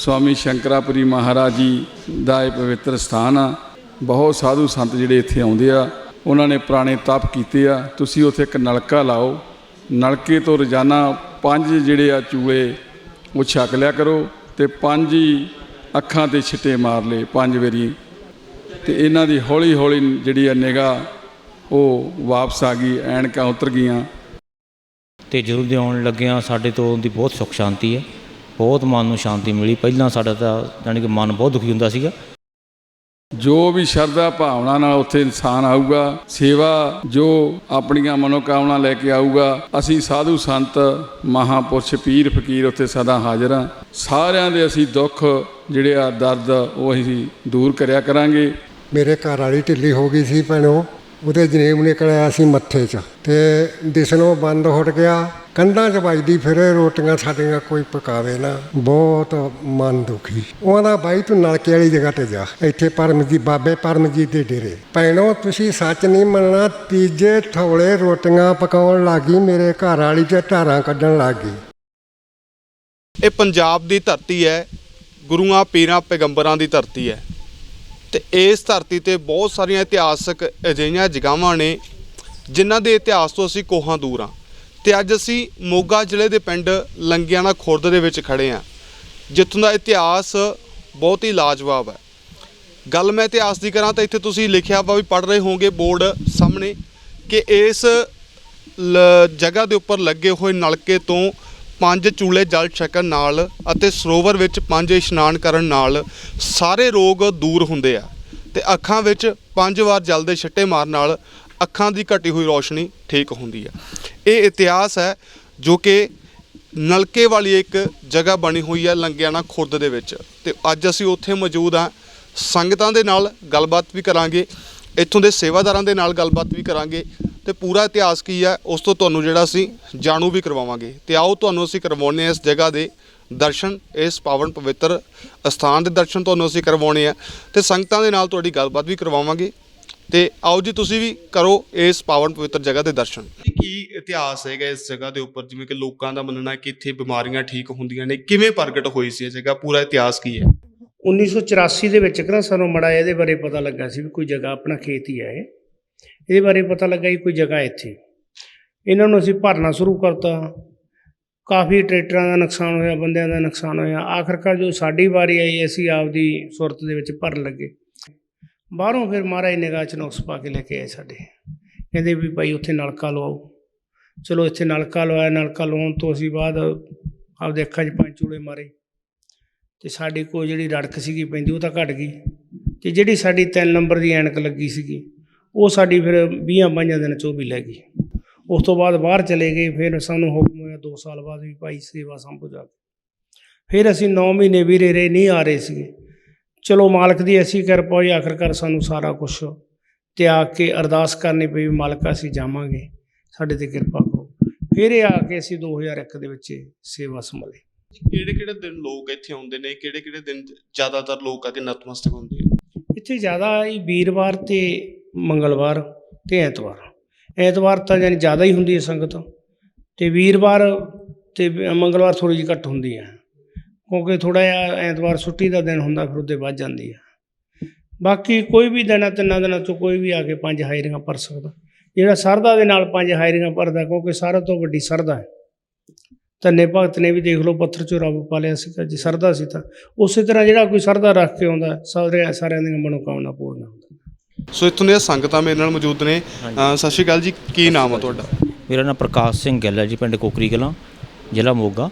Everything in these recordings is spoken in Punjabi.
ਸਵਾਮੀ ਸ਼ੰਕਰਾਪੁਰੀ ਮਹਾਰਾਜ ਜੀ ਦਾ ਇਹ ਪਵਿੱਤਰ ਸਥਾਨ ਆ। ਬਹੁਤ ਸਾਧੂ ਸੰਤ ਜਿਹੜੇ ਇੱਥੇ ਆਉਂਦੇ ਆ, ਉਹਨਾਂ ਨੇ ਪੁਰਾਣੇ ਤਪ ਕੀਤੇ ਆ। ਤੁਸੀਂ ਉੱਥੇ ਇੱਕ ਨਲਕਾ ਲਾਓ। ਨਲਕੇ ਤੋਂ ਰੋਜ਼ਾਨਾ ਪੰਜ ਜਿਹੜੇ ਆ ਚੂਹੇ, ਉਹ ਛਕ ਲਿਆ ਕਰੋ ਤੇ ਪੰਜ ਹੀ ਅੱਖਾਂ ਤੇ ਛਿੱਟੇ ਮਾਰ ਲਏ ਪੰਜ ਵਾਰੀ। ਤੇ ਇਹਨਾਂ ਦੀ ਹੌਲੀ ਹੌਲੀ ਜਿਹੜੀ ਆ ਨਿਗਾਹ, ਉਹ ਵਾਪਸ ਆ ਗਈ, ਐਨਕਾਂ ਉਤਰ ਗਈਆਂ। ਤੇ ਜਦੋਂ ਦੇ ਆਉਣ ਲੱਗਿਆ ਸਾਡੇ ਤੋਂ ਉਹਦੀ ਬਹੁਤ ਸੁੱਖ ਸ਼ਾਂਤੀ ਹੈ। ਬਹੁਤ ਮਨ ਨੂੰ ਸ਼ਾਂਤੀ ਮਿਲੀ। ਪਹਿਲਾਂ ਸਾਡਾ ਤਾਂ ਜਾਣੀ ਕਿ ਮਨ ਬਹੁਤ ਦੁਖੀ ਹੁੰਦਾ ਸੀਗਾ। ਜੋ ਵੀ ਸ਼ਰਧਾ ਭਾਵਨਾ ਨਾਲ ਉੱਥੇ ਇਨਸਾਨ ਆਊਗਾ ਸੇਵਾ ਜੋ ਆਪਣੀਆਂ ਮਨੋਕਾਮਨਾ ਲੈ ਕੇ ਆਊਗਾ ਅਸੀਂ ਸਾਧੂ ਸੰਤ ਮਹਾਪੁਰਸ਼ ਪੀਰ ਫਕੀਰ ਉੱਥੇ ਸਦਾ ਹਾਜ਼ਰ ਹਾਂ। ਸਾਰਿਆਂ ਦੇ ਅਸੀਂ ਦੁੱਖ ਜਿਹੜੇ ਆ ਦਰਦ ਉਹ ਅਸੀਂ ਦੂਰ ਕਰਿਆ ਕਰਾਂਗੇ। ਮੇਰੇ ਘਰ ਵਾਲੀ ਢਿੱਲੀ ਹੋ ਗਈ ਸੀ ਭੈਣੋ। ਉਹਦੇ ਜਨੇਮ ਨਿਕਲਿਆ ਸੀ ਮੱਥੇ 'ਚ ਤੇ ਦਿਸਣੋਂ ਬੰਦ ਹੋ ਗਿਆ। ਕੰਧਾਂ 'ਚ ਵੱਜਦੀ ਫਿਰੇ ਰੋਟੀਆਂ ਸਾਡੀਆਂ ਕੋਈ ਪਕਾਵੇ ਨਾ। ਬਹੁਤ ਮਨ ਦੁਖੀ। ਉਹਦਾ ਬਾਈ ਤੂੰ ਨਲਕੇ ਵਾਲੀ ਜਗ੍ਹਾ ਤੇ ਜਾ। ਇੱਥੇ ਪਰਮਜੀਤ, ਬਾਬੇ ਪਰਮਜੀਤ ਦੇ ਡੇਰੇ। ਭੈਣੋ, ਤੁਸੀਂ ਸੱਚ ਨਹੀਂ ਮੰਨਣਾ। ਤੀਜੇ ਥੋਲੇ ਰੋਟੀਆਂ ਪਕਾਉਣ ਲੱਗੀ, ਮੇਰੇ ਘਰ ਵਾਲੀ ਤੇ ਧਾਰਾਂ ਕੱਢਣ ਲੱਗੀ। ਇਹ ਪੰਜਾਬ ਦੀ ਧਰਤੀ ਹੈ। ਗੁਰੂਆਂ, ਪੀਰਾਂ, ਪੈਗੰਬਰਾਂ ਦੀ ਧਰਤੀ ਹੈ। ਤੇ ਇਸ ਧਰਤੀ ਤੇ ਬਹੁਤ ਸਾਰੀਆਂ ਇਤਿਹਾਸਕ ਅਜਿਹੀਆਂ ਜਗ੍ਹਾਵਾਂ ਨੇ ਜਿਨ੍ਹਾਂ ਦੇ ਇਤਿਹਾਸ ਤੋਂ ਅਸੀਂ ਕੋਹਾਂ ਦੂਰ ਹਾਂ। ਤੇ ਅੱਜ ਅਸੀਂ ਮੋਗਾ ਜ਼ਿਲ੍ਹੇ ਦੇ ਪਿੰਡ ਲੰਗਿਆਣਾ ਖੁਰਦ ਦੇ ਵਿੱਚ ਖੜੇ ਹਾਂ, ਜਿੱਥੋਂ ਦਾ ਇਤਿਹਾਸ ਬਹੁਤ ਹੀ ਲਾਜਵਾਬ ਹੈ। ਗੱਲ ਮੈਂ ਇਤਿਹਾਸ ਦੀ ਕਰਾਂ ਤਾਂ ਇੱਥੇ ਤੁਸੀਂ ਲਿਖਿਆ ਵਾ ਵੀ ਪੜ੍ਹ ਰਹੇ ਹੋਵੋਗੇ ਬੋਰਡ ਸਾਹਮਣੇ ਕਿ ਇਸ ਲ- ਜਗ੍ਹਾ ਦੇ ਉੱਪਰ ਲੱਗੇ ਹੋਏ ਨਲਕੇ ਤੋਂ ਪੰਜ ਚੂਲੇ ਜਲ ਛਕਣ ਨਾਲ ਅਤੇ ਸਰੋਵਰ ਵਿੱਚ ਪੰਜ ਇਸ਼ਨਾਨ ਕਰਨ ਨਾਲ ਸਾਰੇ ਰੋਗ ਦੂਰ ਹੁੰਦੇ ਆ। ਤੇ ਅੱਖਾਂ ਵਿੱਚ ਪੰਜ ਵਾਰ ਜਲ ਦੇ ਛੱਟੇ ਮਾਰਨ ਨਾਲ ਅੱਖਾਂ ਦੀ ਘਟੀ ਹੋਈ ਰੋਸ਼ਨੀ ਠੀਕ ਹੁੰਦੀ ਆ। ਇਹ ਇਤਿਹਾਸ ਹੈ ਜੋ ਕਿ ਨਲਕੇ ਵਾਲੀ ਇੱਕ ਜਗ੍ਹਾ ਬਣੀ ਹੋਈ ਹੈ ਲੰਗਿਆਣਾ ਖੁਰਦ ਦੇ ਵਿੱਚ। ਤੇ ਅੱਜ ਅਸੀਂ ਉੱਥੇ ਮੌਜੂਦ ਹਾਂ ਸੰਗਤਾਂ ਦੇ ਨਾਲ ਗੱਲਬਾਤ ਵੀ ਕਰਾਂਗੇ। ਇੱਥੋਂ ਦੇ ਸੇਵਾਦਾਰਾਂ ਦੇ ਨਾਲ ਗੱਲਬਾਤ ਵੀ ਕਰਾਂਗੇ ਤੇ ਪੂਰਾ ਇਤਿਹਾਸ ਕੀ ਹੈ, ਉਸ ਤੋਂ ਤੁਹਾਨੂੰ ਜਿਹੜਾ ਅਸੀਂ ਜਾਣੂ ਵੀ ਕਰਵਾਵਾਂਗੇ। ਤੇ ਆਓ ਤੁਹਾਨੂੰ ਅਸੀਂ ਕਰਵਾਉਣੇ ਆ ਇਸ ਜਗ੍ਹਾ ਦੇ ਦਰਸ਼ਨ, ਇਸ ਪਾਵਨ ਪਵਿੱਤਰ ਅਸਥਾਨ ਦੇ ਦਰਸ਼ਨ ਤੁਹਾਨੂੰ ਅਸੀਂ ਕਰਵਾਉਣੇ ਆ ਤੇ ਸੰਗਤਾਂ ਦੇ ਨਾਲ ਤੁਹਾਡੀ ਗੱਲਬਾਤ ਵੀ ਕਰਵਾਵਾਂਗੇ। ਤੇ ਆਓ ਜੀ, ਤੁਸੀਂ ਵੀ ਕਰੋ ਇਸ ਪਾਵਨ ਪਵਿੱਤਰ ਜਗ੍ਹਾ ਦੇ ਦਰਸ਼ਨ। ਕੀ ਇਤਿਹਾਸ ਹੈਗਾ ਇਸ ਜਗ੍ਹਾ ਦੇ ਉੱਪਰ? ਜਿਵੇਂ ਕਿ ਲੋਕਾਂ ਦਾ ਮੰਨਣਾ ਕਿ ਇੱਥੇ ਬਿਮਾਰੀਆਂ ਠੀਕ ਹੁੰਦੀਆਂ ਨੇ। ਕਿਵੇਂ ਪ੍ਰਗਟ ਹੋਈ ਸੀ ਇਹ ਜਗ੍ਹਾ? ਪੂਰਾ ਇਤਿਹਾਸ ਕੀ ਹੈ? 1984 ਦੇ ਵਿੱਚ ਕਿਹੜਾ ਸਾਨੂੰ ਮੜਾ ਇਹਦੇ ਬਾਰੇ ਪਤਾ ਲੱਗਾ ਸੀ ਵੀ ਕੋਈ ਜਗ੍ਹਾ, ਆਪਣਾ ਖੇਤ ਹੀ ਹੈ ਇਹ। ਇਹਦੇ ਬਾਰੇ ਪਤਾ ਲੱਗਾ ਕਿ ਕੋਈ ਜਗ੍ਹਾ ਇੱਥੇ। ਇਹਨਾਂ ਨੂੰ ਅਸੀਂ ਭਰਨਾ ਸ਼ੁਰੂ ਕਰਤਾ। ਕਾਫੀ ਟਰੈਕਟਰਾਂ ਦਾ ਨੁਕਸਾਨ ਹੋਇਆ, ਬੰਦਿਆਂ ਦਾ ਨੁਕਸਾਨ ਹੋਇਆ। ਆਖਰਕਾਰ ਜੋ ਸਾਡੀ ਵਾਰੀ ਆਈ, ਅਸੀਂ ਆਪਦੀ ਸੁਰਤ ਦੇ ਵਿੱਚ ਭਰਨ ਲੱਗੇ। ਬਾਹਰੋਂ ਫਿਰ ਮਹਾਰਾਜ ਨਿਗਾਹ ਚ ਨੁਕਸ ਪਾ ਕੇ ਲੈ ਕੇ ਆਏ ਸਾਡੇ। ਕਹਿੰਦੇ ਵੀ ਭਾਈ ਉੱਥੇ ਨਲਕਾ ਲਵਾਓ। ਚਲੋ ਇੱਥੇ ਨਲਕਾ ਲਵਾਇਆ, ਨਲਕਾ ਲਵਾਉਣ ਤੋਂ ਅਸੀਂ ਬਾਅਦ ਆਪਦੇ ਅੱਖਾਂ 'ਚ ਪੰਜ ਚੂਲੇ ਮਾਰੇ। ਤੇ ਸਾਡੇ ਕੋਲ ਜਿਹੜੀ ਰੜਕ ਸੀਗੀ ਪੈਂਦੀ, ਉਹ ਤਾਂ ਘਟ ਗਈ। ਤੇ ਜਿਹੜੀ ਸਾਡੀ 3 ਨੰਬਰ ਦੀ ਐਨਕ ਲੱਗੀ ਸੀਗੀ, ਉਹ ਸਾਡੀ ਫਿਰ 20 22 ਦਿਨ 'ਚੋਂ ਵੀ ਲੈ ਗਈ। ਉਸ ਤੋਂ ਬਾਅਦ ਬਾਹਰ ਚਲੇ ਗਏ, ਫਿਰ ਸਾਨੂੰ ਹੁਕਮ ਹੋਇਆ 2 ਸਾਲ ਬਾਅਦ ਵੀ ਭਾਈ ਸੇਵਾ ਸੰਭੋ ਜਾ ਕੇ। ਫਿਰ ਅਸੀਂ 9 ਮਹੀਨੇ ਵੀਰੇ ਰਹੇ, ਨਹੀਂ ਆ ਰਹੇ ਸੀਗੇ। ਚਲੋ ਮਾਲਕ ਦੀ ਐਸੀ ਕਿਰਪਾ ਹੋਈ, ਆਖਰਕਾਰ ਸਾਨੂੰ ਸਾਰਾ ਕੁਝ ਤਿਆਗ ਕੇ ਅਰਦਾਸ ਕਰਨੀ ਪਈ ਵੀ ਮਾਲਕ ਅਸੀਂ ਜਾਵਾਂਗੇ, ਸਾਡੇ ਤੇ ਕਿਰਪਾ ਕਰੋ। ਫਿਰ ਇਹ ਆ ਕੇ ਅਸੀਂ 2001 ਦੇ ਵਿੱਚ ਸੇਵਾ ਸੰਭਾਲੀ। ਕਿਹੜੇ ਕਿਹੜੇ ਦਿਨ ਲੋਕ ਇੱਥੇ ਆਉਂਦੇ ਨੇ? ਕਿਹੜੇ ਕਿਹੜੇ ਦਿਨ ਜ਼ਿਆਦਾਤਰ ਲੋਕ ਆ ਕੇ ਨਤਮਸਤਕ ਹੁੰਦੇ ਆ? ਇੱਥੇ ਜ਼ਿਆਦਾ ਹੀ ਵੀਰਵਾਰ ਤੇ ਮੰਗਲਵਾਰ ਤੇ ਐਤਵਾਰ। ਐਤਵਾਰ ਤਾਂ ਯਾਨੀ ਜ਼ਿਆਦਾ ਹੀ ਹੁੰਦੀ ਹੈ ਸੰਗਤ। ਤੇ ਵੀਰਵਾਰ ਤੇ ਮੰਗਲਵਾਰ ਥੋੜੀ ਜਿਹੀ ਘੱਟ ਹੁੰਦੀ ਹੈ। ਕਿਉਂਕਿ ਥੋੜਾ ਜਿਹਾ ਐਤਵਾਰ ਛੁੱਟੀ ਦਾ ਦਿਨ ਹੁੰਦਾ, ਫਿਰ ਉਹਦੇ ਵੱਧ ਜਾਂਦੀ ਹੈ। ਬਾਕੀ ਕੋਈ ਵੀ ਦਿਨ, ਤਿੰਨਾਂ ਦਿਨਾਂ ਤੋਂ ਕੋਈ ਵੀ ਆ ਕੇ ਪੰਜ ਹਾਇਰਿੰਗਾਂ ਭਰ ਸਕਦਾ। ਜਿਹੜਾ ਸਰਦਾ ਦੇ ਨਾਲ ਪੰਜ ਹਾਇਰਿੰਗਾਂ ਭਰਦਾ, ਕਿਉਂਕਿ ਸਾਰਾ ਤੋਂ ਵੱਡੀ ਸਰਦਾ ਹੈ। ਧੰਨੇ ਭਗਤ ਨੇ ਵੀ ਦੇਖ ਲਓ ਪੱਥਰ ਚੋਂ ਰੱਬ ਪਾਲਿਆ ਸੀਗਾ ਜੇ ਸਰਦਾ ਸੀ ਤਾਂ। ਉਸੇ ਤਰ੍ਹਾਂ ਜਿਹੜਾ ਕੋਈ ਸਰਦਾ ਰੱਖ ਕੇ ਆਉਂਦਾ ਸਾਰੇ ਸਾਰਿਆਂ ਦੀਆਂ ਮਨੋਕਾਮਨਾ ਪੂਰਨ ਹੁੰਦੀਆਂ। ਸੋ ਇੱਥੋਂ ਦੀਆਂ ਸੰਗਤਾਂ ਮੇਰੇ ਨਾਲ ਮੌਜੂਦ ਨੇ। ਸਤਿ ਸ਼੍ਰੀ ਅਕਾਲ ਜੀ ਕੀ ਨਾਮ ਆ ਤੁਹਾਡਾ? ਮੇਰਾ ਨਾਮ ਪ੍ਰਕਾਸ਼ ਸਿੰਘ ਗਿੱਲ ਹੈ ਜੀ ਪਿੰਡ ਕੋਕਰੀ ਕਲਾਂ ਜ਼ਿਲ੍ਹਾ ਮੋਗਾ।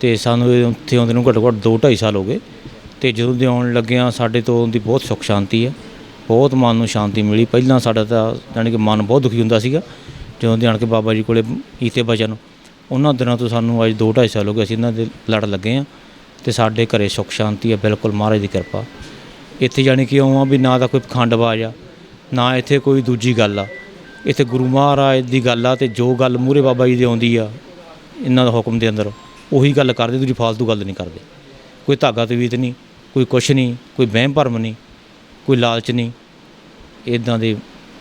ਤੇ ਸਾਨੂੰ ਉੱਥੇ ਆਉਂਦੇ ਨੂੰ ਘੱਟੋ ਘੱਟ 2 2.5 ਸਾਲ ਹੋ ਗਏ। ਤੇ ਜਦੋਂ ਦੇ ਆਉਣ ਲੱਗਿਆਂ ਸਾਡੇ ਤੋਂ ਦੀ ਬਹੁਤ ਸੁੱਖ ਸ਼ਾਂਤੀ ਹੈ। ਬਹੁਤ ਮਨ ਨੂੰ ਸ਼ਾਂਤੀ ਮਿਲੀ। ਪਹਿਲਾਂ ਸਾਡਾ ਤਾਂ ਜਾਣੀ ਕਿ ਮਨ ਬਹੁਤ ਦੁਖੀ ਹੁੰਦਾ ਸੀਗਾ ਜਦੋਂ ਦੇ ਆਣ ਕੇ ਬਾਬਾ ਜੀ ਕੋਲੇ ਕੀਤੇ ਬਚਨ ਉਹਨਾਂ ਦਿਨਾਂ ਤੋਂ ਸਾਨੂੰ ਅੱਜ 2 2.5 ਸਾਲ ਹੋ ਗਏ ਅਸੀਂ ਇਹਨਾਂ ਦੇ ਲੜ ਲੱਗੇ ਆ ਤੇ ਸਾਡੇ ਘਰੇ ਸੁੱਖ ਸ਼ਾਂਤੀ ਆ ਬਿਲਕੁਲ ਮਹਾਰਾਜ ਦੀ ਕਿਰਪਾ। ਇੱਥੇ ਜਾਣੀ ਕਿ ਆਉਂ ਆ ਵੀ ਨਾ ਤਾਂ ਕੋਈ ਪਖੰਡਬਾਜ਼ ਆ, ਨਾ ਇੱਥੇ ਕੋਈ ਦੂਜੀ ਗੱਲ ਆ। ਇੱਥੇ ਗੁਰੂ ਮਹਾਰਾਜ ਦੀ ਗੱਲ ਆ ਤੇ ਜੋ ਗੱਲ ਮੂਰੇ ਬਾਬਾ ਜੀ ਦੀ ਆਉਂਦੀ ਆ, ਇਹਨਾਂ ਦਾ ਹੁਕਮ ਦੇ ਅੰਦਰ, ਉਹੀ ਗੱਲ ਕਰਦੇ, ਦੂਜੀ ਫਾਲਤੂ ਗੱਲ ਨਹੀਂ ਕਰਦੇ। ਕੋਈ ਧਾਗਾ ਤਵੀਤ ਨਹੀਂ, ਕੋਈ ਕੁਛ ਨਹੀਂ, ਕੋਈ ਵਹਿਮ ਭਰਮ ਨਹੀਂ, ਕੋਈ ਲਾਲਚ ਨਹੀਂ। ਇਦਾਂ ਦੇ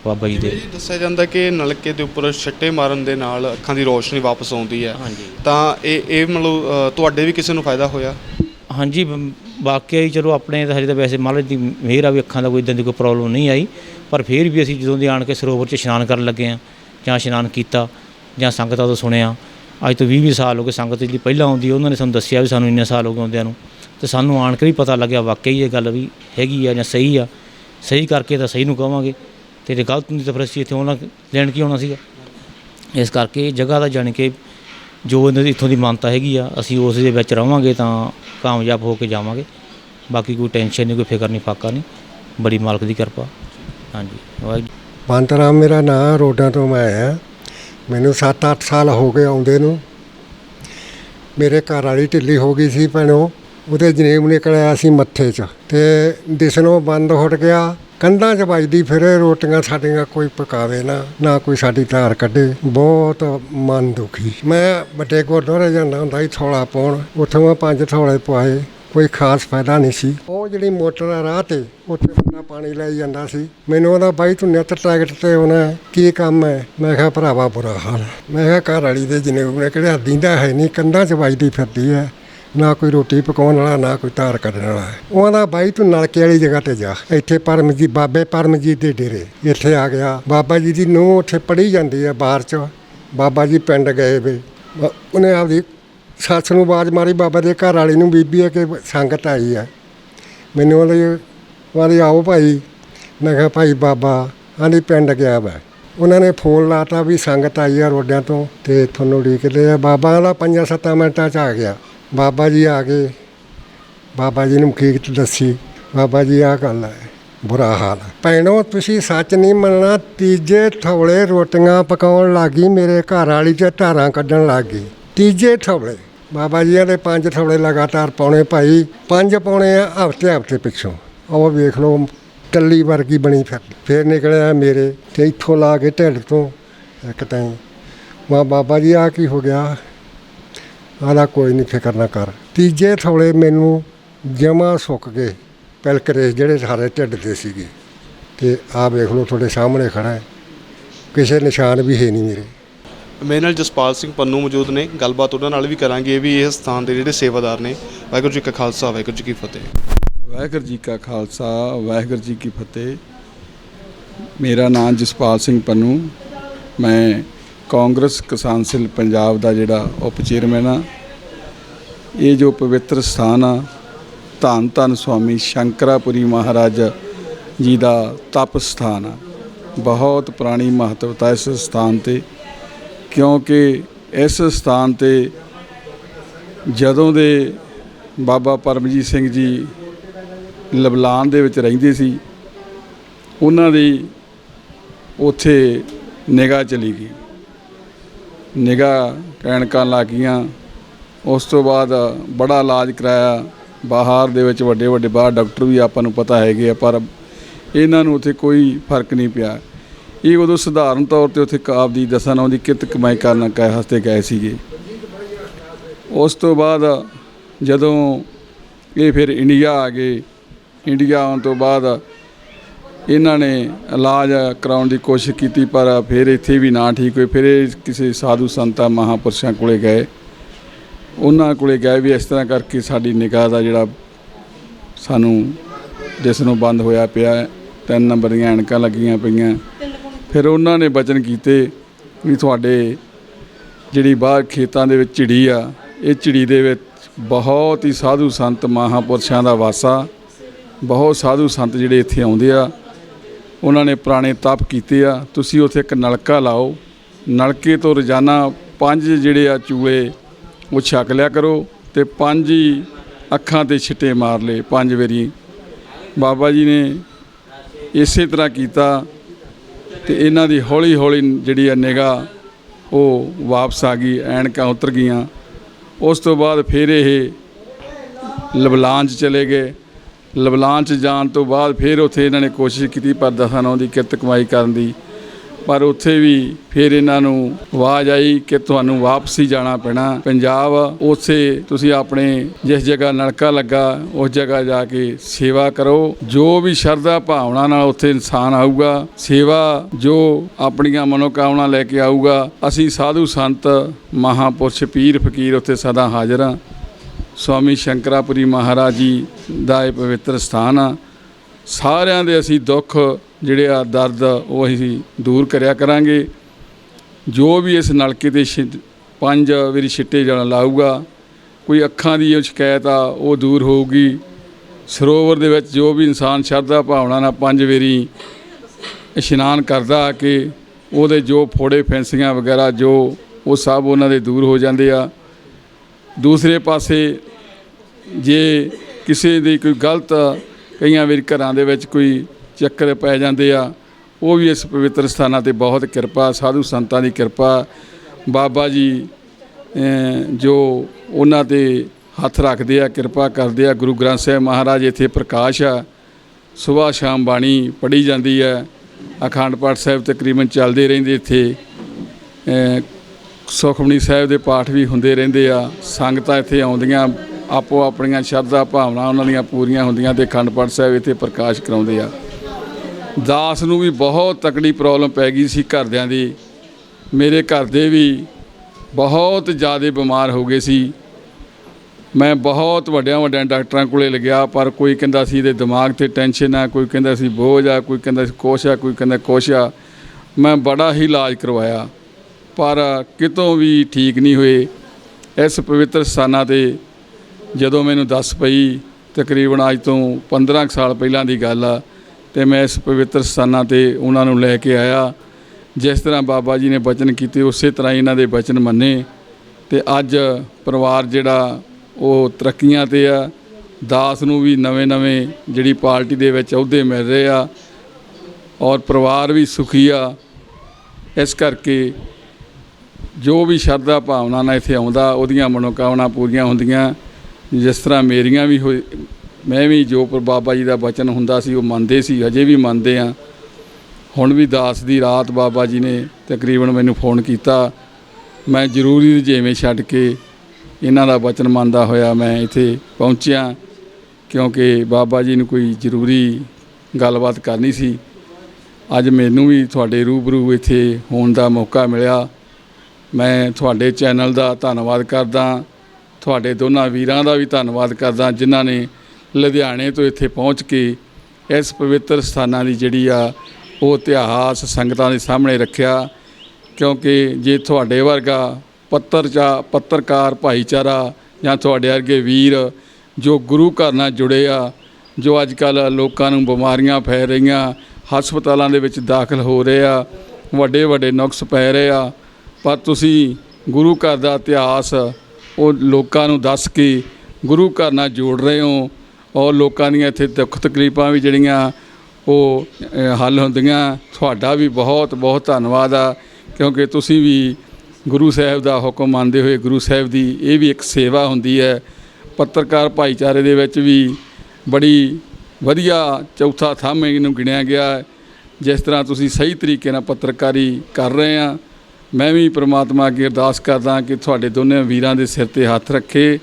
ਬਾਬਾ ਜੀ ਦੇ। ਇਹ ਦੱਸਿਆ ਜਾਂਦਾ ਕਿ ਨਲਕੇ ਦੇ ਉੱਪਰ ਛੱਟੇ ਮਾਰਨ ਦੇ ਨਾਲ ਅੱਖਾਂ ਦੀ ਰੋਸ਼ਨੀ ਵਾਪਸ ਆਉਂਦੀ ਹੈ। ਹਾਂਜੀ। ਤਾਂ ਇਹ ਇਹ ਮਤਲਬ ਤੁਹਾਡੇ ਵੀ ਕਿਸੇ ਨੂੰ ਫਾਇਦਾ ਹੋਇਆ? ਹਾਂਜੀ ਵਾਕਿਆ ਹੀ ਚਲੋ ਆਪਣੇ ਤਾਂ ਹਜੇ ਤਾਂ ਵੈਸੇ ਮਹਾਰਾਜ ਦੀ ਮਿਹਰ ਆ ਵੀ ਅੱਖਾਂ ਦਾ ਕੋਈ ਇਦਾਂ ਦੀ ਕੋਈ ਪ੍ਰੋਬਲਮ ਨਹੀਂ ਆਈ। ਪਰ ਫਿਰ ਵੀ ਅਸੀਂ ਜਦੋਂ ਦੇ ਆਣ ਕੇ ਸਰੋਵਰ 'ਚ ਇਸ਼ਨਾਨ ਕਰਨ ਲੱਗੇ ਆ ਜਾਂ ਇਸ਼ਨਾਨ ਕੀਤਾ ਜਾਂ ਸੰਗਤਾਂ ਤੋਂ ਸੁਣਿਆ ਅੱਜ ਤੋਂ 20 20 ਸਾਲ ਹੋ ਗਏ ਸੰਗਤ ਜਿਹੜੀ ਪਹਿਲਾਂ ਆਉਂਦੀ ਉਹਨਾਂ ਨੇ ਸਾਨੂੰ ਦੱਸਿਆ ਵੀ ਸਾਨੂੰ ਇੰਨੇ ਸਾਲ ਹੋ ਗਏ ਆਉਂਦਿਆਂ ਨੂੰ। ਤੇ ਸਾਨੂੰ ਆਣ ਕੇ ਵੀ ਪਤਾ ਲੱਗਿਆ ਵਾਕਈ ਇਹ ਗੱਲ ਵੀ ਹੈਗੀ ਆ ਜਾਂ ਸਹੀ ਆ। ਸਹੀ ਕਰਕੇ ਤਾਂ ਸਹੀ ਨੂੰ ਕਵਾਂਗੇ। ਤੇ ਜੇ ਗਲਤ ਹੁੰਦੀ ਤਾਂ ਫਿਰ ਅਸੀਂ ਇੱਥੇ ਉਹਨਾਂ ਲੈਣ ਕੀ ਆਉਣਾ ਸੀਗਾ? ਇਸ ਕਰਕੇ ਜਗ੍ਹਾ ਦਾ ਜਾਣੀ ਕਿ ਜੋ ਇਹਨਾਂ ਦੀ ਇੱਥੋਂ ਦੀ ਮਾਨਤਾ ਹੈਗੀ ਆ, ਅਸੀਂ ਉਸ ਦੇ ਵਿੱਚ ਰਵਾਂਗੇ ਤਾਂ ਕਾਮਯਾਬ ਹੋ ਕੇ ਜਾਵਾਂਗੇ। ਬਾਕੀ ਕੋਈ ਟੈਨਸ਼ਨ ਨਹੀਂ, ਕੋਈ ਫਿਕਰ ਨਹੀਂ, ਫਾਕਾ ਨਹੀਂ। ਬੜੀ ਮਾਲਕ ਦੀ ਕਿਰਪਾ। ਹਾਂਜੀ, ਵਾਹਿਗੁਰੂ। ਰਾਮ ਮੇਰਾ ਨਾਂ, ਰੋਡਾਂ ਤੋਂ ਮੈਂ ਆਇਆ। ਮੈਨੂੰ 7-8 ਸਾਲ ਹੋ ਗਏ ਆਉਂਦੇ ਨੂੰ। ਮੇਰੇ ਘਰ ਵਾਲੀ ਢਿੱਲੀ ਹੋ ਗਈ ਸੀ ਭੈਣੋ। ਉਹਦੇ ਜਨੇਮ ਨਿਕਲਿਆ ਸੀ ਮੱਥੇ 'ਚ ਤੇ ਦਿਸਣੋਂ ਬੰਦ ਉੱਠ ਗਿਆ। ਕੰਧਾਂ 'ਚ ਵੱਜਦੀ ਫਿਰੇ, ਰੋਟੀਆਂ ਸਾਡੀਆਂ ਕੋਈ ਪਕਾਵੇ ਨਾ ਨਾ ਕੋਈ ਸਾਡੀ ਧਾਰ ਕੱਢੇ। ਬਹੁਤ ਮਨ ਦੁਖੀ। ਮੈਂ ਵੱਡੇ ਗੁਰਦੁਆਰੇ ਜਾਂਦਾ ਹੁੰਦਾ ਸੀ ਥੋੜਾ ਪਾਉਣ। ਉੱਥੋਂ ਮੈਂ ਪੰਜ ਥੋੜੇ ਪਵਾਏ, ਕੋਈ ਖਾਸ ਫਾਇਦਾ ਨਹੀਂ ਸੀ। ਉਹ ਜਿਹੜੀ ਮੋਟਰ ਆ ਰਾਹ ਤੇ, ਉੱਥੇ ਬੰਦਾ ਪਾਣੀ ਲੈ ਜਾਂਦਾ ਸੀ। ਮੈਨੂੰ ਉਹਦਾ ਬਾਈ ਤੂੰ ਨਿੱਤ ਟਰੈਕਟਰ ਤੇ ਆਉਣਾ, ਕੀ ਕੰਮ ਹੈ? ਮੈਂ ਕਿਹਾ, ਭਰਾਵਾ ਬੁਰਾ ਹਾਲ। ਮੈਂ ਕਿਹਾ, ਘਰ ਵਾਲੀ ਦੇ ਜਨੇਊ ਨੇ ਕਿਹੜਾ ਦਿੰਦਾ ਹੈ ਨਹੀਂ ਕੰਧਾਂ 'ਚ ਵੱਜਦੀ ਫਿਰਦੀ ਹੈ। ਨਾ ਕੋਈ ਰੋਟੀ ਪਕਾਉਣ ਵਾਲਾ, ਨਾ ਕੋਈ ਧਾਰ ਕੱਢਣ ਵਾਲਾ। ਹੈ। ਉਹਦਾ ਬਾਈ ਤੂੰ ਨਲਕੇ ਵਾਲੀ ਜਗ੍ਹਾ ਤੇ ਜਾ। ਇੱਥੇ ਪਰਮਜੀਤ, ਬਾਬੇ ਪਰਮਜੀਤ ਦੇ ਡੇਰੇ। ਇੱਥੇ ਆ ਗਿਆ। ਬਾਬਾ ਜੀ ਦੀ ਨੂੰਹ ਉੱਥੇ ਪੜੀ ਜਾਂਦੀ ਹੈ ਬਾਹਰ 'ਚ। ਬਾਬਾ ਜੀ ਪਿੰਡ ਗਏ ਵੇ। ਉਹਨੇ ਆਪਦੀ ਸੱਸ ਨੂੰ ਆਵਾਜ਼ ਮਾਰੀ, ਬਾਬਾ ਦੇ ਘਰ ਵਾਲੀ ਨੂੰ ਬੀਬੀ ਹੈ ਕਿ ਸੰਗਤ ਆਈ ਹੈ ਮੈਨੂੰ ਉਹਦੇ ਵਾਲੀ ਆਓ ਭਾਈ। ਮੈਂ ਕਿਹਾ, ਭਾਈ ਬਾਬਾ ਆਂਦੀ ਪਿੰਡ ਗਿਆ ਵਾ। ਉਹਨਾਂ ਨੇ ਫੋਨ ਲਾਤਾ ਵੀ ਸੰਗਤ ਆਈ ਆ ਰੋਡਿਆਂ ਤੋਂ ਤੇ ਤੁਹਾਨੂੰ ਉਡੀਕਦੇ ਆ। ਬਾਬਾ ਵਾਲਾ ਪੰਜਾਂ ਸੱਤਾਂ ਮਿੰਟਾਂ ਚ ਆ ਗਿਆ। ਬਾਬਾ ਜੀ ਆ ਗਏ ਬਾਬਾ ਜੀ ਨੂੰ ਹਕੀਕਤ ਦੱਸੀ? ਬਾਬਾ ਜੀ ਆ ਗੱਲ ਹੈ, ਬੁਰਾ ਹਾਲ ਭੈਣੋ, ਤੁਸੀਂ ਸੱਚ ਨਹੀਂ ਮੰਨਣਾ, ਤੀਜੇ ਥੋੜੇ ਰੋਟੀਆਂ ਪਕਾਉਣ ਲੱਗੀ, ਮੇਰੇ ਘਰ ਵਾਲੀ ਤੇ ਧਾਰਾਂ ਕੱਢਣ ਲੱਗ। ਗਈ ਤੀਜੇ ਥੋੜੇ ਬਾਬਾ ਜੀ ਦੇ ਪੰਜ ਥੌਲੇ ਲਗਾਤਾਰ ਪਾਉਣੇ ਭਾਈ, ਪੰਜ ਪਾਉਣੇ ਆ ਹਫ਼ਤੇ ਹਫ਼ਤੇ ਪਿੱਛੋਂ। ਉਹ ਵੇਖ ਲਓ ਟੱਲੀ ਵਰਗੀ ਬਣੀ ਫਿਰ ਫਿਰ ਨਿਕਲਿਆ ਮੇਰੇ, ਤੇ ਇੱਥੋਂ ਲਾ ਕੇ ਢਿੱਡ ਤੋਂ, ਇੱਕ ਤਾਈਂ ਮਾ ਬਾਬਾ ਜੀ ਆ ਕੀ ਹੋ ਗਿਆ? ਆਦਾ ਕੋਈ ਨਹੀਂ ਫਿਕਰ ਨਾ ਕਰ। ਤੀਜੇ ਥੋੜੇ ਮੈਨੂੰ ਜਮਾ ਸੁੱਕ ਗਏ ਪਿਲਕਰੇ ਜਿਹੜੇ ਸਾਰੇ ਢਿੱਡ ਤੇ ਸੀਗੇ। ਤੇ ਆ ਵੇਖ ਲਓ ਤੁਹਾਡੇ ਸਾਹਮਣੇ ਖੜਾ ਹੈ। ਕਿਸੇ ਨਿਸ਼ਾਨ ਵੀ ਹੈ ਨਹੀਂ ਮੇਰੇ। ਮੇਰੇ ਨਾਲ ਜਸਪਾਲ ਸਿੰਘ ਪੰਨੂ ਮੌਜੂਦ ਨੇ। ਗੱਲਬਾਤ ਉਹਨਾਂ ਨਾਲ ਵੀ ਕਰਾਂਗੇ ਵੀ ਇਹ ਸਥਾਨ ਦੇ ਜਿਹੜੇ ਸੇਵਾਦਾਰ ਨੇ। ਵਾਹਿਗੁਰੂ ਜੀ ਕਾ ਖਾਲਸਾ ਵਾਹਿਗੁਰੂ ਜੀ ਕੀ ਫਤਿਹ। ਵਾਹਿਗੁਰੂ ਜੀ ਕਾ ਖਾਲਸਾ ਵਾਹਿਗੁਰੂ ਜੀ ਕੀ ਫਤਿਹ। ਮੇਰਾ ਨਾਮ ਜਸਪਾਲ ਸਿੰਘ ਪੰਨੂ। ਮੈਂ ਕਾਂਗਰਸ ਕਿਸਾਨ ਸੈੱਲ ਪੰਜਾਬ ਦਾ ਜਿਹੜਾ ਉਪ ਚੇਅਰਮੈਨ ਆ, ਇਹ ਜੋ ਪਵਿੱਤਰ ਸਥਾਨ ਆ, ਧੰਨ ਧੰਨ ਸਵਾਮੀ ਸ਼ੰਕਰਾਪੁਰੀ ਮਹਾਰਾਜ ਜੀ ਦਾ ਤਪ ਸਥਾਨ ਆ। ਬਹੁਤ ਪੁਰਾਣੀ ਮਹੱਤਵਤਾ ਇਸ ਸਥਾਨ ਤੇ, ਕਿਉਂਕਿ ਇਸ ਸਥਾਨ ਤੇ ਜਦੋਂ ਦੇ ਬਾਬਾ ਪਰਮਜੀਤ ਸਿੰਘ ਜੀ ਲਬਲਾਨ ਦੇ ਵਿੱਚ ਰਹਿੰਦੇ ਸੀ, ਉਹਨਾਂ ਦੀ ਉੱਥੇ ਨਿਗਾਹ ਚਲੀ ਗਈ। ਨਿਗਾਹ ਕੈਨਕਾਂ ਲੱਗ ਗਈਆਂ। ਉਸ ਤੋਂ ਬਾਅਦ ਬੜਾ ਇਲਾਜ ਕਰਾਇਆ। ਬਾਹਰ ਦੇ ਵਿੱਚ ਵੱਡੇ ਵੱਡੇ ਬਾਹਰ ਡਾਕਟਰ ਵੀ ਆਪਾਂ ਨੂੰ ਪਤਾ ਹੈਗੇ ਆ, ਪਰ ਇਹਨਾਂ ਨੂੰ ਉੱਥੇ ਕੋਈ ਫ਼ਰਕ ਨਹੀਂ ਪਿਆ। ਇਹ ਉਦੋਂ ਸਧਾਰਨ ਤੌਰ ਤੇ ਉੱਥੇ ਕਾਬ ਦੀ ਦਸਾਂ ਦੀ ਕਿਤ ਕਮਾਈ ਕਰਨ ਕਾ ਹਸਤੇ ਗਏ ਸੀਗੇ। ਉਸ ਤੋਂ ਬਾਅਦ ਜਦੋਂ ਇਹ ਫਿਰ ਇੰਡੀਆ ਆ ਗਏ। ਇੰਡੀਆ ਆਉਣ ਤੋਂ ਬਾਅਦ ਇਹਨਾਂ ਨੇ ਇਲਾਜ ਕਰਾਉਣ ਦੀ ਕੋਸ਼ਿਸ਼ ਕੀਤੀ, ਪਰ ਫਿਰ ਇੱਥੇ ਵੀ ਨਾ ਠੀਕ ਹੋਏ। ਫਿਰ ਇਹ ਕਿਸੇ ਸਾਧੂ ਸੰਤਾਂ, ਮਹਾਪੁਰਸ਼ਾਂ ਕੋਲੇ ਗਏ। ਉਹਨਾਂ ਕੋਲੇ ਗਏ ਵੀ ਇਸ ਤਰ੍ਹਾਂ ਕਰਕੇ ਸਾਡੀ ਨਿਗਾਹ ਦਾ ਜਿਹੜਾ ਸਾਨੂੰ ਜਿਸ ਨੂੰ ਬੰਦ ਹੋਇਆ ਪਿਆ, ਤਿੰਨ ਨੰਬਰ ਦੀਆਂ ਐਨਕਾਂ ਲੱਗੀਆਂ ਪਈਆਂ। ਫਿਰ ਉਹਨਾਂ ਨੇ ਬਚਨ ਕੀਤੇ ਵੀ ਤੁਹਾਡੇ ਜਿਹੜੀ ਬਾਹਰ ਖੇਤਾਂ ਦੇ ਵਿੱਚ ਝਿੜੀ ਆ, ਇਹ ਝਿੜੀ ਦੇ ਵਿੱਚ ਬਹੁਤ ਹੀ ਸਾਧੂ ਸੰਤ, ਮਹਾਪੁਰਸ਼ਾਂ ਦਾ ਵਾਸਾ। ਬਹੁਤ ਸਾਧੂ ਸੰਤ ਜਿਹੜੇ ਇੱਥੇ ਆਉਂਦੇ ਆ ਉਹਨਾਂ ਨੇ ਪੁਰਾਣੇ ਤਪ ਕੀਤੇ ਆ। ਤੁਸੀਂ ਉੱਥੇ ਇੱਕ ਨਲਕਾ ਲਾਓ। ਨਲਕੇ ਤੋਂ ਰੋਜ਼ਾਨਾ ਪੰਜ ਜਿਹੜੇ ਆ ਚੂਹੇ, ਉਹ ਛਕ ਲਿਆ ਕਰੋ ਤੇ ਪੰਜ ਹੀ ਅੱਖਾਂ ਤੇ ਛਿੱਟੇ ਮਾਰ ਲਏ, ਪੰਜ ਵਾਰੀ। ਬਾਬਾ ਜੀ ਨੇ ਇਸੇ ਤਰ੍ਹਾਂ ਕੀਤਾ ਤੇ ਇਹਨਾਂ ਦੀ ਹੌਲੀ ਹੌਲੀ ਜਿਹੜੀ ਆ ਨਿਗਾਹ, ਉਹ ਵਾਪਸ ਆ ਗਈ, ਐਨਕਾਂ ਉਤਰ ਗਈਆਂ। ਉਸ ਤੋਂ ਬਾਅਦ ਫਿਰ ਇਹ ਲਬਲਾਨ 'ਚ ਚਲੇ ਗਏ। ਲਬਲਾਨ 'ਚ ਜਾਣ ਤੋਂ ਬਾਅਦ ਫਿਰ ਉੱਥੇ ਇਹਨਾਂ ਨੇ ਕੋਸ਼ਿਸ਼ ਕੀਤੀ ਪਰ ਦਸਾਂ ਨੌਂ ਦੀ ਕਿਰਤ ਕਮਾਈ ਕਰਨ ਦੀ। ਪਰ ਉੱਥੇ ਵੀ ਫਿਰ ਇਹਨਾਂ ਨੂੰ ਆਵਾਜ਼ ਆਈ ਕਿ ਤੁਹਾਨੂੰ ਵਾਪਸ ਹੀ ਜਾਣਾ ਪੈਣਾ। ਪੰਜਾਬ ਉਸੇ ਤੁਸੀਂ ਆਪਣੇ ਜਿਸ ਜਗ੍ਹਾ ਨਲਕਾ ਲੱਗਾ, ਉਸ ਜਗ੍ਹਾ ਜਾ ਕੇ ਸੇਵਾ ਕਰੋ। ਜੋ ਵੀ ਸ਼ਰਧਾ ਭਾਵਨਾ ਨਾਲ ਉੱਥੇ ਇਨਸਾਨ ਆਊਗਾ, ਸੇਵਾ ਜੋ ਆਪਣੀਆਂ ਮਨੋਕਾਮਨਾ ਲੈ ਕੇ ਆਊਗਾ, ਅਸੀਂ ਸਾਧੂ ਸੰਤ, ਮਹਾਪੁਰਸ਼, ਪੀਰ ਫਕੀਰ ਉੱਥੇ ਸਦਾ ਹਾਜ਼ਰ ਹਾਂ। ਸਵਾਮੀ ਸ਼ੰਕਰਾਪੁਰੀ ਮਹਾਰਾਜ ਜੀ ਦਾ ਇਹ ਪਵਿੱਤਰ ਸਥਾਨ ਆ। ਸਾਰਿਆਂ ਦੇ ਅਸੀਂ ਦੁੱਖ ਜਿਹੜੇ ਆ, ਦਰਦ ਉਹ ਅਸੀਂ ਦੂਰ ਕਰਿਆ ਕਰਾਂਗੇ। ਜੋ ਵੀ ਇਸ ਨਲਕੇ ਤੇ ਛਿ- ਪੰਜ ਵਾਰੀ ਛਿੱਟੇ ਜਣ ਲਾਊਗਾ, ਕੋਈ ਅੱਖਾਂ ਦੀ ਜੋ ਸ਼ਿਕਾਇਤ ਆ, ਉਹ ਦੂਰ ਹੋਊਗੀ। ਸਰੋਵਰ ਦੇ ਵਿੱਚ ਜੋ ਵੀ ਇਨਸਾਨ ਸ਼ਰਧਾ ਭਾਵਨਾ ਨਾਲ ਪੰਜ ਵਾਰੀ ਇਸ਼ਨਾਨ ਕਰਦਾ ਕਿ ਉਹਦੇ ਜੋ ਫੋੜੇ, ਫੈਂਸੀਆਂ ਵਗੈਰਾ ਜੋ ਉਹ ਸਭ ਉਹਨਾਂ ਦੇ ਦੂਰ ਹੋ ਜਾਂਦੇ ਆ। ਦੂਸਰੇ ਪਾਸੇ ਜੇ ਕਿਸੇ ਦੀ ਕੋਈ ਗਲਤ ਕਈਆਂ ਵਾਰੀ ਘਰਾਂ ਦੇ ਵਿੱਚ ਕੋਈ ਚੱਕਰ ਪੈ ਜਾਂਦੇ ਆ, ਉਹ ਵੀ ਇਸ ਪਵਿੱਤਰ ਸਥਾਨਾਂ ਤੇ ਬਹੁਤ ਕਿਰਪਾ, ਸਾਧੂ ਸੰਤਾਂ ਦੀ ਕਿਰਪਾ, ਬਾਬਾ ਜੀ ਜੋ ਉਹਨਾਂ ਤੇ ਹੱਥ ਰੱਖਦੇ ਆ, ਕਿਰਪਾ ਕਰਦੇ ਆ, ਗੁਰੂ ਗ੍ਰੰਥ ਸਾਹਿਬ ਮਹਾਰਾਜ ਇੱਥੇ ਪ੍ਰਕਾਸ਼ ਆ ਸਵੇਰ ਸ਼ਾਮ ਬਾਣੀ ਪੜ੍ਹੀ ਜਾਂਦੀ ਹੈ ਅਖੰਡ ਪਾਠ ਸਾਹਿਬ ਤਕਰੀਬਨ ਚੱਲਦੇ ਰਹਿੰਦੇ ਇੱਥੇ ਸੁਖਮਨੀ ਸਾਹਿਬ ਦੇ ਪਾਠ ਵੀ ਹੁੰਦੇ ਰਹਿੰਦੇ ਆ, ਸੰਗਤਾਂ ਇੱਥੇ ਆਉਂਦੀਆਂ, ਆਪੋ ਆਪਣੀਆਂ ਸ਼ਰਧਾ ਭਾਵਨਾ ਉਹਨਾਂ ਦੀਆਂ ਪੂਰੀਆਂ ਹੁੰਦੀਆਂ ਤੇ ਅਖੰਡ ਪਾਠ ਸਾਹਿਬ ਇੱਥੇ ਪ੍ਰਕਾਸ਼ ਕਰਾਉਂਦੇ ਆ। ਦਾਸ ਨੂੰ ਵੀ ਬਹੁਤ ਤਕੜੀ ਪ੍ਰੋਬਲਮ ਪੈ ਗਈ ਸੀ ਘਰਦਿਆਂ ਦੀ। ਮੇਰੇ ਘਰ ਦੇ ਵੀ ਬਹੁਤ ਜ਼ਿਆਦਾ ਬਿਮਾਰ ਹੋ ਗਏ ਸੀ। ਮੈਂ ਬਹੁਤ ਵੱਡਿਆਂ ਵੱਡਿਆਂ ਡਾਕਟਰਾਂ ਕੋਲੇ ਲੱਗਿਆ, ਪਰ ਕੋਈ ਕਹਿੰਦਾ ਸੀ ਇਹਦੇ ਦਿਮਾਗ ਤੇ ਟੈਨਸ਼ਨ ਆ, ਕੋਈ ਕਹਿੰਦਾ ਸੀ ਬੋਝ ਆ, ਕੋਈ ਕਹਿੰਦਾ ਸੀ ਕੁਛ ਆ, ਕੋਈ ਕਹਿੰਦਾ ਕੁਛ ਆ। ਮੈਂ ਬੜਾ ਹੀ ਇਲਾਜ ਕਰਵਾਇਆ। ਪਰ ਕਿਤੋਂ ਵੀ ਠੀਕ ਨਹੀਂ ਹੋਏ, ਇਸ ਪਵਿੱਤਰ ਸਥਾਨਾਂ ਤੇ ਜਦੋਂ ਮੈਨੂੰ ਦੱਸ ਪਈ, ਤਕਰੀਬਨ ਅੱਜ ਤੋਂ 15 ਕੁ ਸਾਲ ਪਹਿਲਾਂ ਦੀ ਗੱਲ ਆ, ਤੇ ਮੈਂ ਇਸ ਪਵਿੱਤਰ ਸਥਾਨਾਂ ਤੇ ਉਹਨਾਂ ਨੂੰ ਲੈ ਕੇ ਆਇਆ। ਜਿਸ ਤਰ੍ਹਾਂ ਬਾਬਾ ਜੀ ਨੇ ਬਚਨ ਕੀਤੇ, ਉਸੇ ਤਰ੍ਹਾਂ ਹੀ ਇਹਨਾਂ ਦੇ ਬਚਨ ਮੰਨੇ। ਤੇ ਅੱਜ ਪਰਿਵਾਰ ਜਿਹੜਾ, ਉਹ ਤਰੱਕੀਆਂ ਤੇ ਆ। ਦਾਸ ਨੂੰ ਵੀ ਨਵੇਂ-ਨਵੇਂ ਜਿਹੜੀ ਪਾਰਟੀ ਦੇ ਵਿੱਚ ਅਹੁਦੇ ਮਿਲ ਰਹੇ ਆ। ਔਰ ਪਰਿਵਾਰ ਵੀ ਸੁਖੀ ਆ। ਇਸ ਕਰਕੇ ਜੋ ਵੀ ਸ਼ਰਧਾ ਭਾਵਨਾ ਨਾਲ ਇੱਥੇ ਆਉਂਦਾ, ਉਹਦੀਆਂ ਮਨੋਕਾਮਨਾ ਪੂਰੀਆਂ ਹੁੰਦੀਆਂ। ਜਿਸ ਤਰ੍ਹਾਂ ਮੇਰੀਆਂ ਵੀ ਹੋਈ, ਮੈਂ ਵੀ ਜੋ ਪਰ ਬਾਬਾ ਜੀ ਦਾ ਬਚਨ ਹੁੰਦਾ ਸੀ, ਉਹ ਮੰਨਦੇ ਸੀ, ਅਜੇ ਵੀ ਮੰਨਦੇ ਆ ਹੁਣ ਵੀ ਦਾਸ ਦੀ ਰਾਤ ਬਾਬਾ ਜੀ ਨੇ ਤਕਰੀਬਨ ਮੈਨੂੰ ਫੋਨ ਕੀਤਾ। ਮੈਂ ਜ਼ਰੂਰੀ ਰੁਝੇਵੇਂ ਛੱਡ ਕੇ ਇਹਨਾਂ ਦਾ ਬਚਨ ਮੰਨਦਾ ਹੋਇਆ ਮੈਂ ਇੱਥੇ ਪਹੁੰਚਿਆ, ਕਿਉਂਕਿ ਬਾਬਾ ਜੀ ਨੂੰ ਕੋਈ ਜ਼ਰੂਰੀ ਗੱਲਬਾਤ ਕਰਨੀ ਸੀ। ਅੱਜ ਮੈਨੂੰ ਵੀ ਤੁਹਾਡੇ ਰੂਬਰੂ ਇੱਥੇ ਹੋਣ ਦਾ ਮੌਕਾ ਮਿਲਿਆ। ਮੈਂ ਤੁਹਾਡੇ ਚੈਨਲ ਦਾ ਧੰਨਵਾਦ ਕਰਦਾ। ਤੁਹਾਡੇ ਦੋਨਾਂ ਵੀਰਾਂ ਦਾ ਵੀ ਧੰਨਵਾਦ ਕਰਦਾ, ਜਿਨ੍ਹਾਂ ਨੇ ਲੁਧਿਆਣੇ ਤੋਂ ਇੱਥੇ ਪਹੁੰਚ ਕੇ ਇਸ ਪਵਿੱਤਰ ਸਥਾਨਾਂ ਦੀ ਜਿਹੜੀ ਆ, ਉਹ ਇਤਿਹਾਸ ਸੰਗਤਾਂ ਦੇ ਸਾਹਮਣੇ ਰੱਖਿਆ। ਕਿਉਂਕਿ ਜੇ ਤੁਹਾਡੇ ਵਰਗਾ ਪੱਤਰਚਾ ਪੱਤਰਕਾਰ, ਭਾਈਚਾਰਾ ਜਾਂ ਤੁਹਾਡੇ ਵਰਗੇ ਵੀਰ ਜੋ ਗੁਰੂ ਘਰ ਨਾਲ ਜੁੜੇ ਆ, ਜੋ ਅੱਜ ਕੱਲ ਲੋਕਾਂ ਨੂੰ ਬਿਮਾਰੀਆਂ ਫੈਲ ਰਹੀਆਂ, ਹਸਪਤਾਲਾਂ ਦੇ ਵਿੱਚ ਦਾਖਲ ਹੋ ਰਹੇ ਆ ਵੱਡੇ ਵੱਡੇ ਨੁਕਸ ਪੈ ਰਹੇ ਆ ਪਰ ਤੁਸੀਂ ਗੁਰੂ ਘਰ ਦਾ ਇਤਿਹਾਸ, ਉਹ ਲੋਕਾਂ ਨੂੰ ਦੱਸ ਕੇ ਗੁਰੂ ਘਰ ਨਾਲ ਜੋੜ ਰਹੇ ਹੋ ਔਰ ਲੋਕਾਂ ਦੀਆਂ ਇੱਥੇ ਦੁੱਖ ਤਕਲੀਫਾਂ ਵੀ ਜਿਹੜੀਆਂ ਉਹ ਹੱਲ ਹੁੰਦੀਆਂ, ਤੁਹਾਡਾ ਵੀ ਬਹੁਤ ਬਹੁਤ ਧੰਨਵਾਦ ਆ। ਕਿਉਂਕਿ ਤੁਸੀਂ ਵੀ ਗੁਰੂ ਸਾਹਿਬ ਦਾ ਹੁਕਮ ਮੰਨਦੇ ਹੋਏ ਗੁਰੂ ਸਾਹਿਬ ਦੀ ਇਹ ਵੀ ਇੱਕ ਸੇਵਾ ਹੁੰਦੀ ਹੈ। ਪੱਤਰਕਾਰ ਭਾਈਚਾਰੇ ਦੇ ਵਿੱਚ ਵੀ ਬੜੀ ਵਧੀਆ ਚੌਥਾ ਥੰਮ ਇਹਨੂੰ ਗਿਣਿਆ ਗਿਆ। ਜਿਸ ਤਰ੍ਹਾਂ ਤੁਸੀਂ ਸਹੀ ਤਰੀਕੇ ਨਾਲ ਪੱਤਰਕਾਰੀ ਕਰ ਰਹੇ ਆ ਮੈਂ ਵੀ ਪ੍ਰਮਾਤਮਾ ਅੱਗੇ ਅਰਦਾਸ ਕਰਦਾ ਕਿ ਤੁਹਾਡੇ ਦੋਨੇ ਵੀਰਾਂ ਦੇ ਸਿਰ ਤੇ ਹੱਥ ਰੱਖੇ।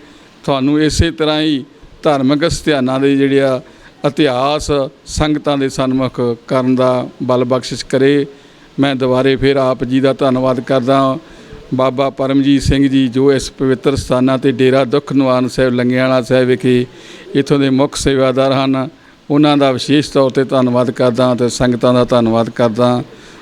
ਤੁਹਾਨੂੰ ਇਸੇ ਤਰ੍ਹਾਂ ਹੀ ਧਾਰਮਿਕ ਸਥਾਨਾਂ ਦੇ ਜਿਹੜੇ ਆ ਇਤਿਹਾਸ, ਸੰਗਤਾਂ ਦੇ ਸਨਮੁਖ ਕਰਨ ਦਾ ਬਲ ਬਖਸ਼ਿਸ਼ ਕਰੇ। ਮੈਂ ਦੁਬਾਰੇ ਫਿਰ ਆਪ ਜੀ ਦਾ ਧੰਨਵਾਦ ਕਰਦਾ ਬਾਬਾ ਪਰਮਜੀਤ ਸਿੰਘ ਜੀ ਜੋ ਇਸ ਪਵਿੱਤਰ ਸਥਾਨਾਂ ਤੇ ਡੇਰਾ ਦੁੱਖ ਨਿਵਾਰਨ ਸਾਹਿਬ, ਲੰਗਿਆਣਾ ਸਾਹਿਬ ਵਿਖੇ ਇਥੋਂ ਦੇ ਮੁੱਖ ਸੇਵਾਦਾਰ ਹਨ, ਉਹਨਾਂ ਦਾ ਵਿਸ਼ੇਸ਼ ਤੌਰ ਤੇ ਧੰਨਵਾਦ ਕਰਦਾ ਤੇ ਸੰਗਤਾਂ ਦਾ ਧੰਨਵਾਦ ਕਰਦਾ